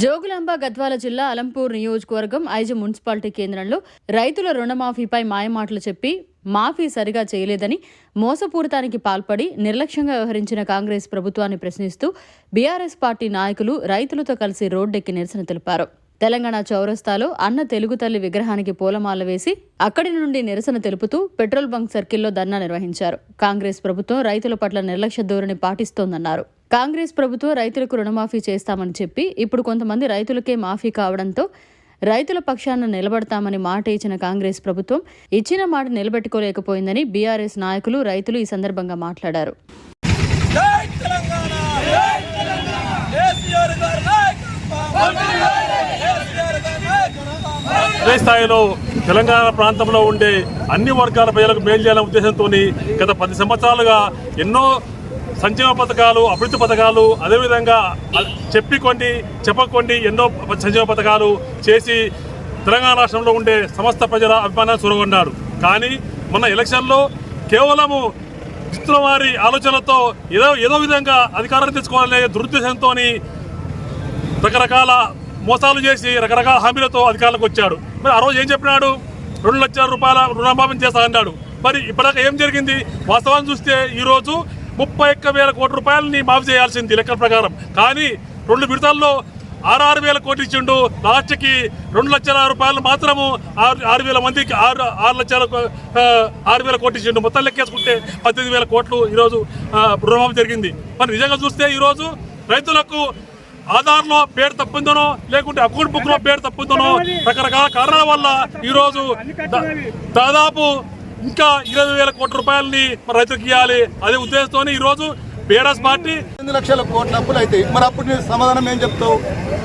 జోగులాంబ గద్వాల జిల్లా అలంపూర్ నియోజకవర్గం ఐజు మున్సిపాలిటీ కేంద్రంలో రైతుల రుణమాఫీపై మాయమాటలు చెప్పి మాఫీ సరిగా చేయలేదని మోసపూరితానికి పాల్పడి నిర్లక్ష్యంగా వ్యవహరించిన కాంగ్రెస్ ప్రభుత్వాన్ని ప్రశ్నిస్తూ బీఆర్ఎస్ పార్టీ నాయకులు రైతులతో కలిసి రోడ్డెక్కి నిరసన తెలిపారు. తెలంగాణ చౌరస్తాలో అన్న తెలుగు తల్లి విగ్రహానికి పూలమాల వేసి అక్కడి నుండి నిరసన తెలుపుతూ పెట్రోల్ బంక్ సర్కిల్లో ధర్నా నిర్వహించారు. కాంగ్రెస్ ప్రభుత్వం రైతుల పట్ల నిర్లక్ష్య ధోరణి పాటిస్తోందన్నారు. కాంగ్రెస్ ప్రభుత్వం రైతులకు రుణమాఫీ చేస్తామని చెప్పి ఇప్పుడు కొంతమంది రైతులకే మాఫీ కావడంతో రైతుల పక్షాన నిలబడతామని మాట ఇచ్చిన కాంగ్రెస్ ప్రభుత్వం ఇచ్చిన మాట నిలబెట్టుకోలేకపోయిందని బీఆర్ఎస్ నాయకులు రైతులు ఈ సందర్భంగా మాట్లాడారు. అదే స్థాయిలో తెలంగాణ ప్రాంతంలో ఉండే అన్ని వర్గాల ప్రజలకు మేలు చేయాలనే ఉద్దేశంతో గత పది సంవత్సరాలుగా ఎన్నో సంక్షేమ పథకాలు అభివృద్ధి పథకాలు అదేవిధంగా అ- చెప్పికొండి చెప్పకొండి ఎన్నో సంక్షేమ పథకాలు చేసి తెలంగాణ రాష్ట్రంలో ఉండే సమస్త ప్రజల అభిమానాన్ని చూరగొన్నారు కానీ మొన్న ఎలక్షన్లో కేవలము ఇస్తున్న వారి ఆలోచనలతో ఏదో ఏదో విధంగా అధికారాన్ని తెచ్చుకోవాలనే దురుద్దేశంతో రకరకాల మోసాలు చేసి రకరకాల హామీలతో అధికారులకు వచ్చాడు. మరి ఆ రోజు ఏం చెప్పినాడు? రెండు లక్షల రూపాయల రుణమాఫీ చేస్తా అన్నాడు మరి ఇప్పటిదాకా ఏం జరిగింది? వాస్తవాన్ని చూస్తే ఈరోజు ముప్పై ఒక్క వేల కోట్ల రూపాయలని మాఫీ చేయాల్సింది లెక్కల ప్రకారం. కానీ రెండు విడతల్లో ఆరు వేల కోట్లు ఇచ్చిండు. లాస్ట్కి రెండు లక్షల రూపాయలు మాత్రము ఆరు ఆరు వేల మందికి ఆరు ఆరు లక్షల ఆరు వేల కోట్లు ఇచ్చిండు. మొత్తం లెక్కేసుకుంటే పద్దెనిమిది వేల కోట్లు ఈరోజు రుణమాఫీ జరిగింది. మరి నిజంగా చూస్తే ఈరోజు రైతులకు ఆధార్లో పేరు తప్పిందనో లేకుంటే అకౌంట్ బుక్లో పేరు తప్పిందనో రకరకాల కారణాల వల్ల ఈరోజు దాదాపు ఇంకా ఇరవై వేల కోట్ల రూపాయలని రైతులకు ఇవ్వాలి అదే ఉద్దేశంతో ఈరోజు బీఆర్ఎస్ పార్టీ ఎనిమిది లక్షల కోట్ల అప్పులు అయితే మరి అప్పుడు నీ సమాధానం ఏం చెప్తావు?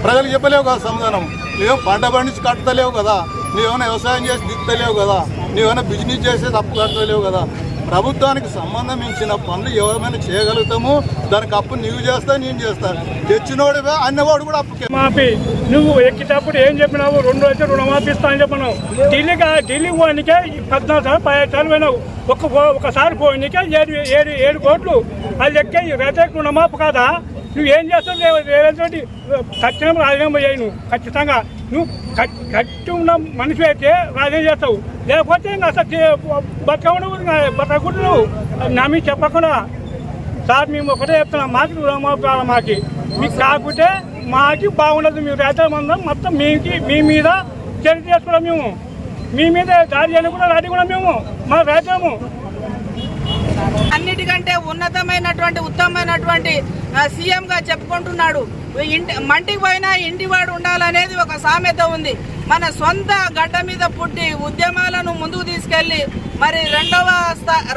ప్రజలు చెప్పలేవు కదా సమాధానం. నువ్వేం పంట పండించి కట్టలేవు కదా? నువ్వేమైనా వ్యవసాయం చేసి దిక్కుతలేవు కదా? నువ్వేమైనా బిజినెస్ చేసేది అప్పు కట్టలేవు కదా? ప్రభుత్వానికి సంబంధించిన పనులు ఏమైనా చేయగలుగుతాము. దానికి అప్పు నువ్వు చేస్తా నేను చేస్తాను తెచ్చినోడు అన్నవాడు కూడా అప్పు మాఫీ. నువ్వు ఎక్కేటప్పుడు ఏం చెప్పినావు? రెండు అయితే రుణమాఫీ ఇస్తా అని చెప్పినావు. ఢిల్లీకి ఢిల్లీ పోనీకే పద్నాలుగు సార్లు పదిహేడు సార్లు పోయినావు. ఒక్క ఒకసారి పోనీకే ఏడు ఏడు ఏడు కోట్లు. అది లెక్క రైతులకు రుణమాఫీ కాదా? నువ్వు ఏం చేస్తావు? రేవంత్ రెడ్డి ఖచ్చితంగా రాజీనామా చేయను ఖచ్చితంగా. నువ్వు కట్టి ఉన్న మనిషి అయితే రాజీనామా చేస్తావు? లేకపోతే ఇంకా అసలు బతకవు బతకూడదు నువ్వు నా మీద చెప్పకుండా. సార్ మేము ఒకటే చెప్తున్నాం. మాకు రుణమాఫీ మాకి. మీకు కాకపోతే మాకి బాగుండదు. మీరు రైతుల మందరం మొత్తం మీకి మీ మీద చర్య చేసుకోవడం మేము. మీ మీద దాడి చేయడం కూడా రెడీ కూడా మేము. మా రైతులము. అన్నిటికంటే ఉన్నతమైనటువంటి ఉత్తమమైనటువంటి సీఎంగా సీఎం గా చెప్పుకుంటున్నాడు ఇంటి మంటికి పోయినా ఇంటివాడు ఉండాలనేది ఒక సామెత ఉంది. మన సొంత గడ్డ మీద పుట్టి ఉద్యమాలను ముందుకు తీసుకెళ్ళి మరి రెండవ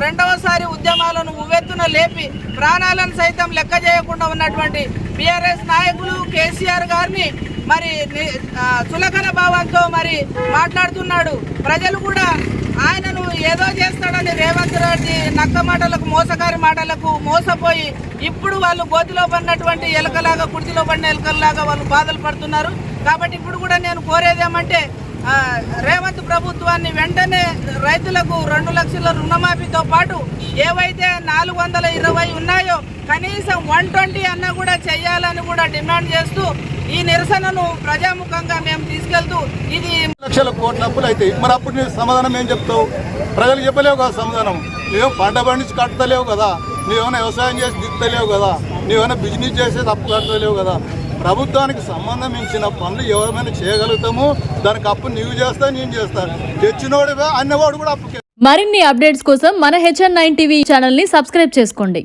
రెండవసారి ఉద్యమాలను ఉవ్వెత్తున లేపి ప్రాణాలను సైతం లెక్క చేయకుండా ఉన్నటువంటి బీఆర్ఎస్ నాయకులు కేసీఆర్ గారిని మరి ని- చులకన భావంతో మరి మాట్లాడుతున్నాడు. ప్రజలు కూడా ఆయన ఏదో చేస్తాడని రేవంత్ రెడ్డి నక్క మాటలకు మోసగారి మాటలకు మోసపోయి ఇప్పుడు వాళ్ళు గోతిలో పడినటువంటి ఎలకలాగా కుర్చీలో పడిన ఎలకల్లాగా వాళ్ళు బాధలు పడుతున్నారు. కాబట్టి ఇప్పుడు కూడా నేను కోరేదేమంటే రేవంత్ ప్రభుత్వాన్ని వెంటనే రైతులకు రెండు లక్షల రుణమాఫీతో పాటు ఏవైతే నాలుగు వందల ఇరవై ఉన్నాయో కనీసం వన్ ట్వంటీ అన్న కూడా చేయాలని కూడా డిమాండ్ చేస్తూ ఈ నిరసనను ప్రజాముఖంగా మేము తీసుకెళ్తూ ఇది లక్షల కోట్ల అప్పులు అయితే మరి అప్పుడు నీ సమాధానం ఏం చెప్తావు? ప్రజలు చెప్పలేవు కదా సమాధానం. నువ్వేం పంట పండించి కట్టలేవు కదా? నువ్వేమైనా వ్యవసాయం చేసి దిక్కుతలేవు కదా? నువ్వేమైనా బిజినెస్ చేసి తప్పు కట్టలేవు కదా? ప్రభుత్వానికి సంబంధించిన పనులు ఏమైనా చేయగలుగుతాము దానికి అప్పు నీవు చేస్తా నేను చేస్తాను తెచ్చినోడివే అన్నవాడు కూడా అప్పు మరిన్ని అప్డేట్స్ కోసం మన హెచ్ఎన్ నైన్ టీవీ ఛానల్ని సబ్స్క్రైబ్ చేసుకోండి.